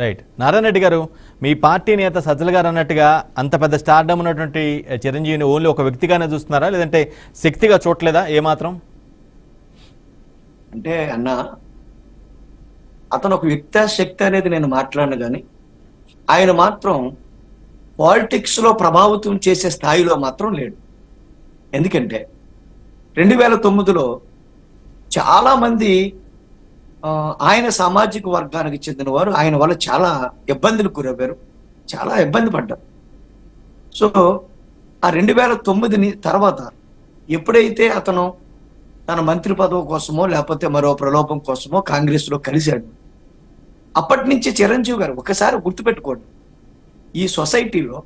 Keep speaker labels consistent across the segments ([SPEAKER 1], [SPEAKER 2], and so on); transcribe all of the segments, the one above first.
[SPEAKER 1] Right Narayana Reddy గారు మీ party నేత సజ్జల గారు అన్నట్టుగా అంత పెద్ద స్టార్డమ్ ఉన్నటువంటి చిరంజీవిని ఓన్లీ ఒక వ్యక్తిగానే చూస్తున్నారా? లేదంటే శక్తిగా చూడలేదా ఏమాత్రం?
[SPEAKER 2] అంటే అన్న అతను ఒక వ్యక్తి శక్తి అనేది నేను మాట్లాడను కానీ ఆయన మాత్రం పాలిటిక్స్లో ప్రభావితం చేసే స్థాయిలో మాత్రం లేడు. ఎందుకంటే రెండు వేల తొమ్మిదిలో చాలా మంది ఆయన సామాజిక వర్గానికి చెందిన వారు ఆయన వల్ల చాలా ఇబ్బందులు గురవ్వారు. చాలా ఇబ్బంది పడ్డారు. సో ఆ రెండు వేల తొమ్మిదిని తర్వాత ఎప్పుడైతే అతను తన మంత్రి పదవి కోసమో లేకపోతే మరో ప్రలోభం కోసమో కాంగ్రెస్లో కలిశాడు అప్పటి నుంచి చిరంజీవి గారు ఒకసారి గుర్తుపెట్టుకోండి. ఈ సొసైటీలో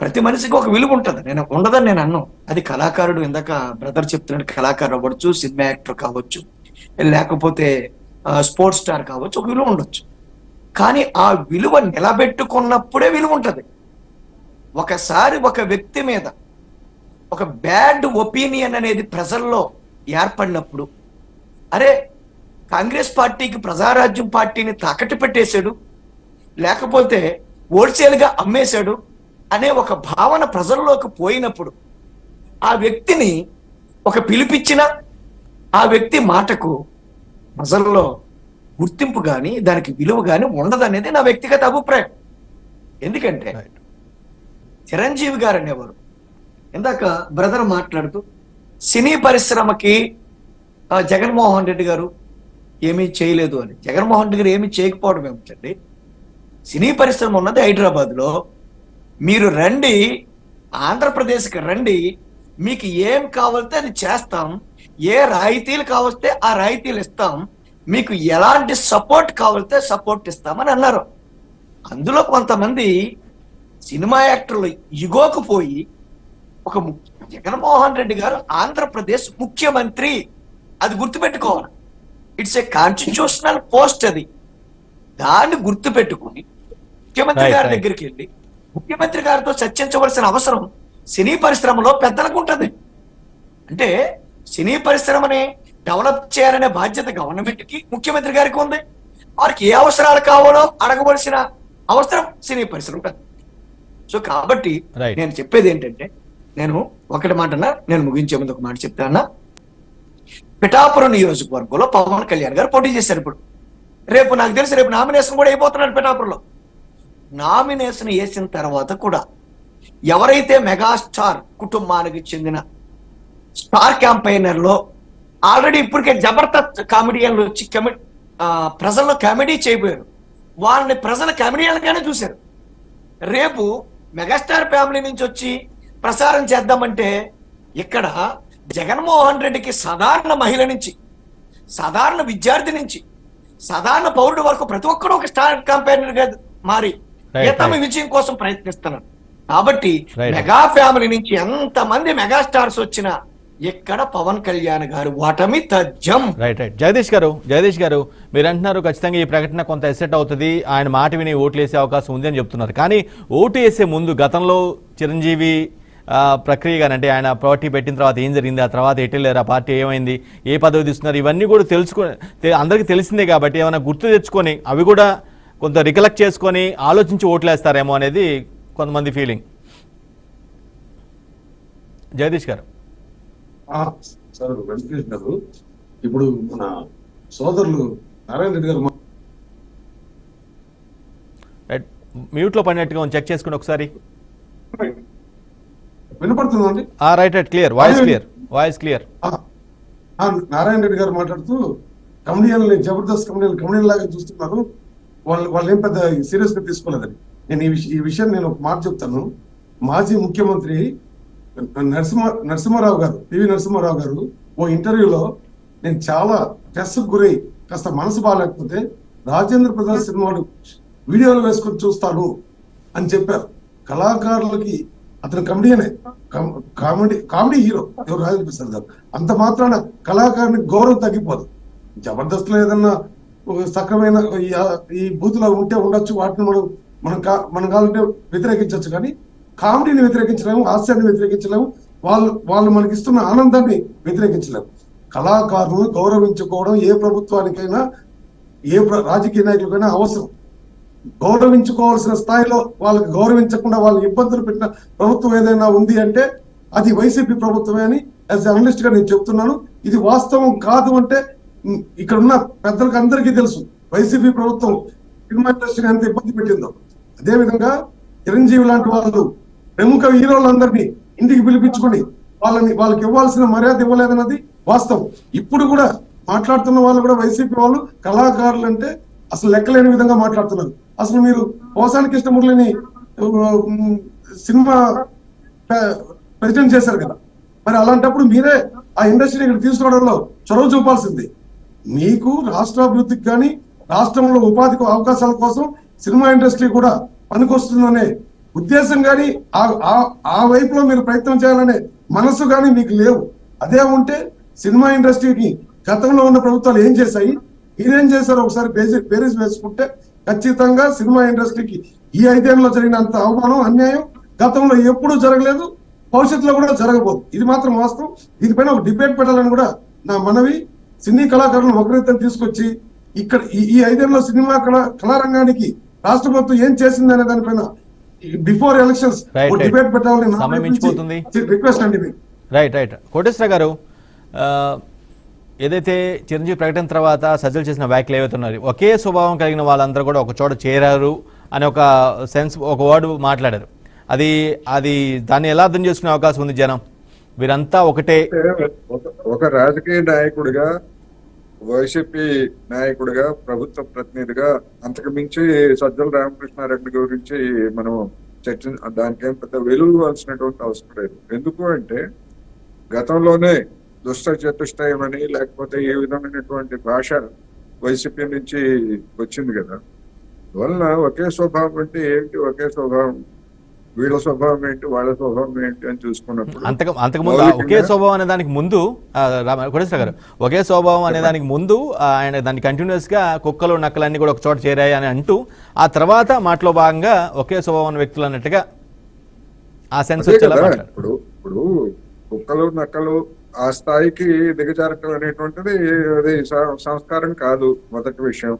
[SPEAKER 2] ప్రతి మనిషికి ఒక విలువ ఉంటుంది. నేను ఉండదని నేను అన్నాను అది కళాకారుడు ఇందాక బ్రదర్ చెప్తున్నాడు కళాకారుడు అవ్వచ్చు సినిమా యాక్టర్ కావచ్చు లేకపోతే స్పోర్ట్స్ స్టార్ కావచ్చు ఒక విలువ ఉండొచ్చు. కానీ ఆ విలువ నిలబెట్టుకున్నప్పుడే విలువ ఉంటుంది. ఒకసారి ఒక వ్యక్తి మీద ఒక బ్యాడ్ ఒపీనియన్ అనేది ప్రజల్లో ఏర్పడినప్పుడు అరే కాంగ్రెస్ పార్టీకి ప్రజారాజ్యం పార్టీని తాకట్టు పెట్టేశాడు లేకపోతే ఓడ్సేలుగా అమ్మేశాడు అనే ఒక భావన ప్రజల్లోకి పోయినప్పుడు ఆ వ్యక్తిని ఒక పిలిపించిన ఆ వ్యక్తి మాటకు ప్రజల్లో గుర్తింపు కానీ దానికి విలువ కానీ ఉండదనేది నా వ్యక్తిగత అభిప్రాయం. ఎందుకంటే చిరంజీవి గారు అనేవారు. ఇందాక బ్రదర్ మాట్లాడుతూ సినీ పరిశ్రమకి జగన్మోహన్ రెడ్డి గారు ఏమీ చేయలేదు అని. జగన్మోహన్ రెడ్డి గారు ఏమీ చేయకపోవడం ఏమిటండి? సినీ పరిశ్రమ ఉన్నది హైదరాబాద్లో మీరు రండి ఆంధ్రప్రదేశ్కి రండి మీకు ఏం కావాలితే అది చేస్తాం. ఏ రాయితీలు కావలిస్తే ఆ రాయితీలు ఇస్తాం. మీకు ఎలాంటి సపోర్ట్ కావాలితే సపోర్ట్ ఇస్తామని అన్నారు. అందులో కొంతమంది సినిమా యాక్టర్లు ఇగోకు పోయి ఒక జగన్మోహన్ రెడ్డి గారు ఆంధ్రప్రదేశ్ ముఖ్యమంత్రి. అది గుర్తుపెట్టుకోవాలి. ఇట్స్ ఏ కాన్స్టిట్యూషనల్ పోస్ట్ అది. దాన్ని గుర్తుపెట్టుకుని ముఖ్యమంత్రి గారి. దగ్గరికి వెళ్ళి ముఖ్యమంత్రి గారితో చర్చించవలసిన అవసరం సినీ పరిశ్రమలో పెద్దలకు ఉంటుంది. అంటే సినీ పరిశ్రమని డెవలప్ చేయాలనే బాధ్యత గవర్నమెంట్కి ముఖ్యమంత్రి గారికి ఉంది. వారికి ఏ అవసరాలు కావాలో అడగవలసిన అవసరం సినీ పరిశ్రమ సో కాబట్టి. నేను చెప్పేది ఏంటంటే నేను ఒకటి మాట అన్నా నేను ముగించే ముందు ఒక మాట చెప్తానా పిఠాపురం నియోజకవర్గంలో పవన్ కళ్యాణ్ గారు పోటీ చేశారు ఇప్పుడు. రేపు నాకు తెలిసి రేపు నామినేషన్ కూడా అయిపోతున్నాడు పిఠాపురంలో. నామినేషన్ వేసిన తర్వాత కూడా ఎవరైతే మెగాస్టార్ కుటుంబానికి చెందిన స్టార్ క్యాంపైనర్లో ఆల్రెడీ ఇప్పటికే జబర్దస్త్ కామెడియన్లు వచ్చి ప్రజల్లో కామెడీ చేయబోయారు వాళ్ళని ప్రజలు కామెడియన్గానే చూశారు రేపు మెగాస్టార్ ఫ్యామిలీ నుంచి వచ్చి ప్రసారం చేద్దామంటే ఇక్కడ జగన్మోహన్ రెడ్డికి సాధారణ మహిళ నుంచి సాధారణ విద్యార్థి నుంచి సాధారణ పౌరుడు వరకు ప్రతి ఒక్కరు ఒక స్టార్గా మారి
[SPEAKER 1] right.
[SPEAKER 2] విజయం కోసం ప్రయత్నిస్తున్నారు కాబట్టి. మెగా ఫ్యామిలీ నుంచి ఎంత మంది మెగా స్టార్స్ వచ్చినా ఎక్కడ పవన్ కళ్యాణ్ గారు ఓటమి తజ్జం
[SPEAKER 1] రైట్ రైట్ జగదీష్ గారు జగదీష్ గారు మీరు అంటున్నారు ఖచ్చితంగా ఈ ప్రకటన కొంత ఎసెట్ అవుతుంది. ఆయన మాట విని ఓట్లు వేసే అవకాశం ఉంది అని చెప్తున్నారు. కానీ ఓటు వేసే ముందు గతంలో చిరంజీవి ప్రక్రియ కానీ అంటే ఆయన పార్టీ పెట్టిన తర్వాత ఏం జరిగింది? ఆ తర్వాత ఎటు ఆ పార్టీ ఏమైంది? ఏ పదవి తీసుకున్నారు ఇవన్నీ కూడా తెలుసుకో అందరికీ తెలిసిందే కాబట్టి ఏమైనా గుర్తు తెచ్చుకొని అవి కూడా కొంత రికలెక్ట్ చేసుకొని ఆలోచించి ఓట్లేస్తారేమో అనేది కొంతమంది ఫీలింగ్ జగదీష్ గారు.
[SPEAKER 3] సార్ వెంకటేష్ గారు ఇప్పుడు మన సోదరులు నారాయణ రెడ్డి గారు
[SPEAKER 1] మ్యూట్లో పడినట్టుగా చెక్ చేసుకుని ఒకసారి.
[SPEAKER 3] వినపడుతుందండి?
[SPEAKER 1] ఆ right right clear. Voice clear. Voice clear.
[SPEAKER 3] Narayana Reddy garu మాట్లాడుతూ కమెడియన్లు జబర్దస్త్ కమెడియన్ కమెడియన్ లాగా చూస్తున్నారు వాళ్ళు వాళ్ళు ఏం పెద్ద సీరియస్గా తీసుకోలేదని నేను ఈ విషయం నేను ఒక మాట చెప్తాను. మాజీ ముఖ్యమంత్రి నరసింహ నరసింహారావు గారు పివి నరసింహారావు గారు ఓ ఇంటర్వ్యూలో నేను చాలా స్ట్రెస్ గురై కాస్త మనసు బాగాలేకపోతే రాజేంద్ర ప్రసాద్ సినిమాలు వీడియోలు వేసుకొని చూస్తాను అని చెప్పారు. కళాకారులకి అతను కమెడియనే కామెడీ కామెడీ హీరో ఎవరు రాజేంద్ర ప్రసాద్ గారు. అంత మాత్రాన కళాకారునికి గౌరవం తగ్గిపోదు. జబర్దస్త్లో ఏదన్నా సక్రమైన ఈ- ఈ బూతులో ఉంటే ఉండొచ్చు వాటిని మనం మనం కా- మనం కావాలంటే వ్యతిరేకించవచ్చు కానీ కామెడీని వ్యతిరేకించలేము హాస్యాన్ని వ్యతిరేకించలేము. వాళ్ళు వాళ్ళు మనకి ఇస్తున్న ఆనందాన్ని వ్యతిరేకించలేము. కళాకారులను గౌరవించుకోవడం ఏ ప్రభుత్వానికైనా ఏ రాజకీయ నాయకులకైనా అవసరం. గౌరవించుకోవాల్సిన స్థాయిలో వాళ్ళకి గౌరవించకుండా వాళ్ళకి ఇబ్బందులు పెట్టిన ప్రభుత్వం ఏదైనా ఉంది అంటే అది వైసీపీ ప్రభుత్వమే అని యాజ్ అనలిస్ట్గా నేను చెప్తున్నాను. ఇది వాస్తవం కాదు అంటే ఇక్కడ ఉన్న పెద్దలకు అందరికీ తెలుసు. వైసీపీ ప్రభుత్వం సినిమా ఇండస్ట్రీని ఎంత ఇబ్బంది పెట్టిందో. అదేవిధంగా చిరంజీవి లాంటి వాళ్ళు ప్రముఖ హీరోలందరినీ ఇంటికి పిలిపించుకొని వాళ్ళని వాళ్ళకి ఇవ్వాల్సిన మర్యాద ఇవ్వలేదన్నది వాస్తవం. ఇప్పుడు కూడా మాట్లాడుతున్న వాళ్ళు కూడా వైసీపీ వాళ్ళు కళాకారులు అంటే అసలు లెక్కలేని విధంగా మాట్లాడుతున్నారు. అసలు మీరు పోసాని కృష్ణమురళిని సినిమా ప్రెసిడెంట్ చేశారు కదా. మరి అలాంటప్పుడు మీరే ఆ ఇండస్ట్రీని ఇక్కడ తీసుకోవడంలో చొరవ చూపాల్సింది. మీకు రాష్ట్రాభివృద్ధికి కానీ రాష్ట్రంలో ఉపాధి అవకాశాల కోసం సినిమా ఇండస్ట్రీ కూడా పనికొస్తుందనే ఉద్దేశం కానీ ఆ- ఆ- వైపులో మీరు ప్రయత్నం చేయాలనే మనసు కానీ మీకు లేవు. అదే ఉంటే సినిమా ఇండస్ట్రీకి గతంలో ఉన్న ప్రభుత్వాలు ఏం చేశాయి? మీరేం చేశారో ఒకసారి బేసి- పేరీస్ వేసుకుంటే ఖచ్చితంగా సినిమా ఇండస్ట్రీకి ఈ ఐదేళ్ళలో జరిగినంత అవమానం అన్యాయం గతంలో ఎప్పుడూ జరగలేదు భవిష్యత్తులో కూడా జరగబోదు. ఇది మాత్రం వాస్తవం. దీనిపైన ఒక డిబేట్ పెట్టాలని కూడా నా మనవి. సినీ కళాకారులను ఒకరిద్దరు తీసుకొచ్చి ఇక్కడ ఈ- ఈ ఐదేళ్ళలో సినిమా కళా కళారంగానికి రాష్ట్ర ప్రభుత్వం ఏం చేసింది అనే దానిపైన బిఫోర్ ఎలక్షన్స్. డిబేట్ పెట్టాలని. రిక్వెస్ట్ అండి
[SPEAKER 1] రైట్ రైట్ కోటేశ్వర గారు ఏదైతే చిరంజీవి ప్రకటన తర్వాత సజ్జలు చేసిన వ్యాఖ్యలు ఏవైతే ఉన్నాయో ఒకే స్వభావం కలిగిన వాళ్ళందరూ కూడా ఒక చోట చేరారు అనే ఒక సెన్స్ ఒక వర్డ్ మాట్లాడారు. అది అది దాన్ని ఎలా అర్థం చేసుకునే అవకాశం ఉంది జనం? వీరంతా ఒకటే.
[SPEAKER 4] ఒక రాజకీయ నాయకుడిగా వైసీపీ నాయకుడిగా ప్రభుత్వ ప్రతినిధిగా అంతకు మించి సజ్జల రామకృష్ణారెడ్డి గురించి మనం చర్చ దానికేం పెద్ద వెలువలసినటువంటి అవసరం లేదు. ఎందుకు అంటే గతంలోనే దుష్ట చతుష్టయం అని లేకపోతే ఏ విధమైనటువంటి భాష వైసీపీ నుంచి వచ్చింది కదా. వలన ఒకే స్వభావం అంటే ఏంటి ఒకే స్వభావం వీళ్ళ స్వభావం ఏంటి వాళ్ళ స్వభావం ఏంటి అని చూసుకున్నప్పుడు
[SPEAKER 1] అంతకు అంతకుముందు ఒకే స్వభావం అనే దానికి ముందు కోటేశ్వర గారు ఒకే స్వభావం అనే దానికి ముందు ఆయన దాన్ని కంటిన్యూస్గా కుక్కలు నక్కలన్నీ కూడా ఒక చోట చేరాయి అని అంటూ ఆ తర్వాత మాటలో భాగంగా ఒకే స్వభావం అనే వ్యక్తులు అన్నట్టుగా ఆ సెన్స్
[SPEAKER 4] ఇప్పుడు ఇప్పుడు కుక్కలు నక్కలు ఆ స్థాయికి దిగజారటం అనేటువంటిది అది సంస్కారం కాదు మొదటి విషయం.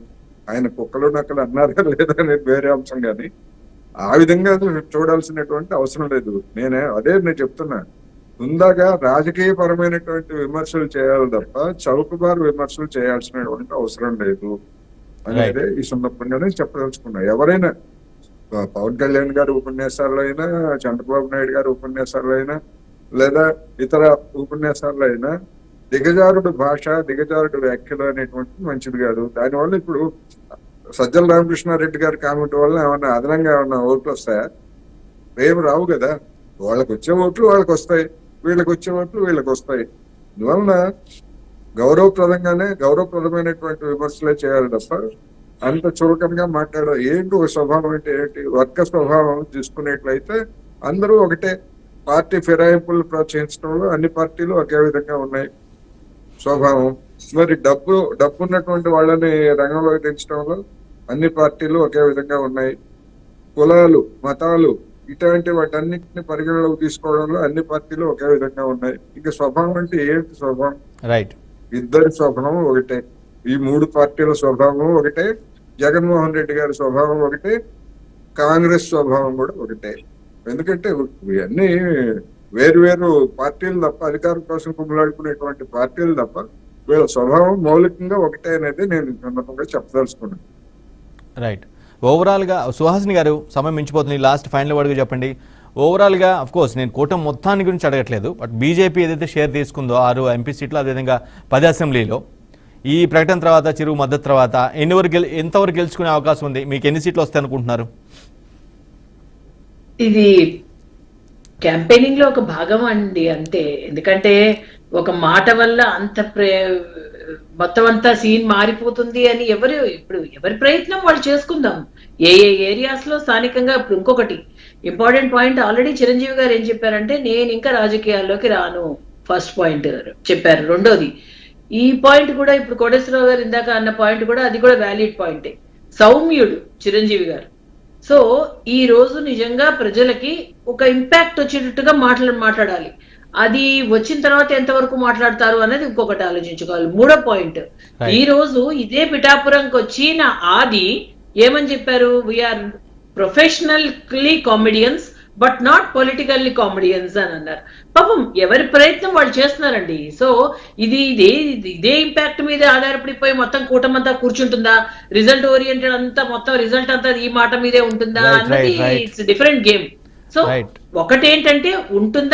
[SPEAKER 4] ఆయన కుక్కలు నక్కలు అన్నారా లేదా అనేది వేరే అంశం కానీ ఆ విధంగా చూడాల్సినటువంటి అవసరం లేదు. నేనే అదే నేను చెప్తున్నా. ముందాగా రాజకీయ పరమైనటువంటి విమర్శలు చేయాలి తప్ప చౌకబారు విమర్శలు చేయాల్సినటువంటి అవసరం లేదు అనేది ఈ సందర్భంగానే చెప్పదలుచుకున్నా. ఎవరైనా పవన్ కళ్యాణ్ గారి ఉపన్యాసాల్లో అయినా చంద్రబాబు నాయుడు గారి ఉపన్యాసాల్లో అయినా లేదా ఇతర ఉపన్యాసాల్లో అయినా దిగజారుడు భాష దిగజారుడు వ్యాఖ్యలు అనేటువంటిది మంచిది కాదు. దానివల్ల ఇప్పుడు సజ్జల రామకృష్ణారెడ్డి గారి కామెంట్ వల్ల ఏమన్నా అదనంగా ఏమన్నా ఓట్లు వస్తాయా? ఏం రావు కదా. వాళ్ళకి వచ్చే ఓట్లు వాళ్ళకి వస్తాయి. వీళ్ళకి వచ్చే ఓట్లు వీళ్ళకి వస్తాయి. అందువలన గౌరవప్రదంగానే గౌరవప్రదమైనటువంటి విమర్శలే చేయాలి తప్ప అంత చులకనగా మాట్లాడ ఏంటి ఒక స్వభావం అంటే ఏంటి? వర్గ స్వభావం చూసుకునేట్లయితే అందరూ ఒకటే. పార్టీ ఫిరాయింపులు ప్రోత్సహించడంలో అన్ని పార్టీలు ఒకే విధంగా ఉన్నాయి. స్వభావం. మరి డబ్బు డబ్బు ఉన్నటువంటి వాళ్ళని రంగంలోకి దించడంలో అన్ని పార్టీలు ఒకే విధంగా ఉన్నాయి. కులాలు మతాలు ఇటువంటి వాటన్నిటిని పరిగణలోకి తీసుకోవడంలో అన్ని పార్టీలు ఒకే విధంగా ఉన్నాయి. ఇంకా స్వభావం అంటే ఏంటి స్వభావం?
[SPEAKER 1] రైట్
[SPEAKER 4] ఇద్దరి స్వభావం ఒకటే. ఈ మూడు పార్టీల స్వభావం ఒకటే. జగన్మోహన్ రెడ్డి గారి స్వభావం ఒకటే. కాంగ్రెస్ స్వభావం కూడా ఒకటే. ఎందుకంటే ఇవన్నీ వేరు వేరు పార్టీలు తప్ప అధికారం కోసం కుమ్మలాడుకునేటువంటి పార్టీలు తప్ప వీళ్ళ స్వభావం మౌలికంగా ఒకటే అనేది నేను సందర్భంగా చెప్పదలుచుకున్నాను.
[SPEAKER 1] రైట్ ఓవరాల్గా సుహాసిని గారు సమయం మించిపోతుంది. లాస్ట్ ఫైనల్ వర్డ్గా చెప్పండి. ఓవరాల్గా అఫ్ కోర్స్ నేను కూటమి మొత్తాన్ని గురించి అడగట్లేదు. బట్ బీజేపీ ఏదైతే షేర్ తీసుకుందో ఆరు ఎంపీ సీట్లు అదేవిధంగా పది అసెంబ్లీలో ఈ ప్రకటన తర్వాత చిరు మద్దతు తర్వాత ఎన్ని వరకు ఎంతవరకు గెలుచుకునే అవకాశం ఉంది? మీకు ఎన్ని సీట్లు వస్తాయి అనుకుంటున్నారు?
[SPEAKER 5] ఇది క్యాంపెయినింగ్లో ఒక భాగం అండి అంతే. ఎందుకంటే ఒక మాట వల్ల అంత ప్రే మొత్తం అంతా సీన్ మారిపోతుంది అని ఎవరు ఇప్పుడు ఎవరి ప్రయత్నం వాళ్ళు చేసుకుందాం. ఏ ఏ ఏరియాస్లో స్థానికంగా ఇప్పుడు ఇంకొకటి ఇంపార్టెంట్ పాయింట్ ఆల్రెడీ చిరంజీవి గారు ఏం చెప్పారంటే నేను ఇంకా రాజకీయాల్లోకి రాను. ఫస్ట్ పాయింట్ చెప్పారు. రెండోది ఈ పాయింట్ కూడా ఇప్పుడు కోటేశ్వరరావు గారు ఇందాక అన్న పాయింట్ కూడా అది కూడా వ్యాలిడ్ పాయింటే సౌమ్యుడు చిరంజీవి గారు. సో ఈ రోజు నిజంగా ప్రజలకి ఒక ఇంపాక్ట్ వచ్చేటట్టుగా మాట్లా మాట్లాడాలి. అది వచ్చిన తర్వాత ఎంతవరకు మాట్లాడతారు అనేది ఇంకొకటి ఆలోచించుకోవాలి. మూడో పాయింట్. ఈ రోజు ఇదే పిఠాపురంకి వచ్చిన ఆది ఏమని చెప్పారు? We are professionally comedians but not politically comedians అని అన్నారు. పాపం ఎవరి ప్రయత్నం వాళ్ళు చేస్తున్నారండి? సో ఇది ఇదే ఇది- ఇంపాక్ట్ మీద ఆధారపడిపోయి మొత్తం కూటమంతా కూర్చుంటుందా? రిజల్ట్ ఓరియంటెడ్ అంతా మొత్తం రిజల్ట్ అంతా ఈ మాట మీదే ఉంటుందా? అన్నది. It's different game so. ఒకటేంటంటే ఉంటుందా